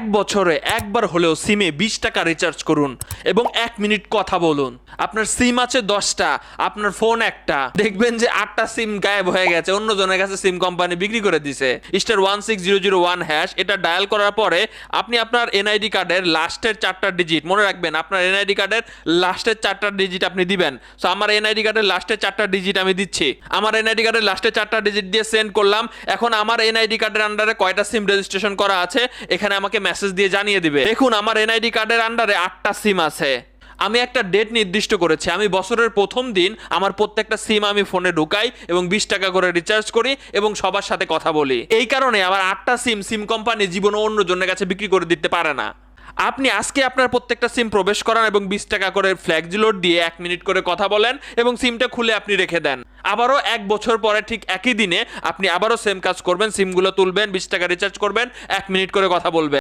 এক বছরে একবার হলেও সিমে বিশ টাকা রিচার্জ করুন। এবং এক মিনিট কথা বলুন। আপনার সিম আছে দশটা, আপনার ফোন একটা। দেখবেন যে আটটা সিম গায়েব হয়ে গেছে অন্য জনের কাছে সিম কোম্পানি বিক্রি করে দিছে। Star one six zero zero one hash, এটা ডায়াল করার পরে আপনি আপনার এনআইডি কার্ডের লাস্টের চারটা ডিজিট, মনে রাখবেন আপনার এনআইডি কার্ডের লাস্টের চারটা ডিজিট আপনি দিবেন। সো আমার এনআইডি কার্ডের লাস্টের চারটা ডিজিট আমি দিচ্ছি। আমার এনআইডি কার্ডের লাস্টের চারটা ডিজিট দিয়ে সেন্ড করলাম। এখন আমার এনআইডি কার্ডের আন্ডারে কয়টা সিম রেজিস্ট্রেশন করা আছে, এখানে আমাকে মেসেজ দিয়ে জানিয়ে দিবে। দেখুন, আমার এনআইডি কার্ডের আন্ডারে আটটা সিম আছে আমি একটা ডেট নির্দিষ্ট করেছি। আমি বছরের প্রথম দিন আমার প্রত্যেকটা সিম আমি ফোনে ঢুকাই এবং বিশ টাকা করে রিচার্জ করি এবং সবার সাথে কথা বলি। এই কারণে আমার আটটা সিম সিম কোম্পানি জীবনে অন্য জনের কাছে বিক্রি করে দিতে পারে না। আপনি আজকে আপনার প্রত্যেকটা সিম প্রবেশ করান এবং বিশ টাকা করে ফ্ল্যাক্স লোড দিয়ে এক মিনিট করে কথা বলেন এবং সিমটা খুলে আপনি রেখে দেন। আবারও এক বছর পরে ঠিক একই দিনে আপনি আবারও সেম কাজ করবেন সিমগুলো তুলবেন, বিশ টাকা রিচার্জ করবেন, এক মিনিট করে কথা বলবেন।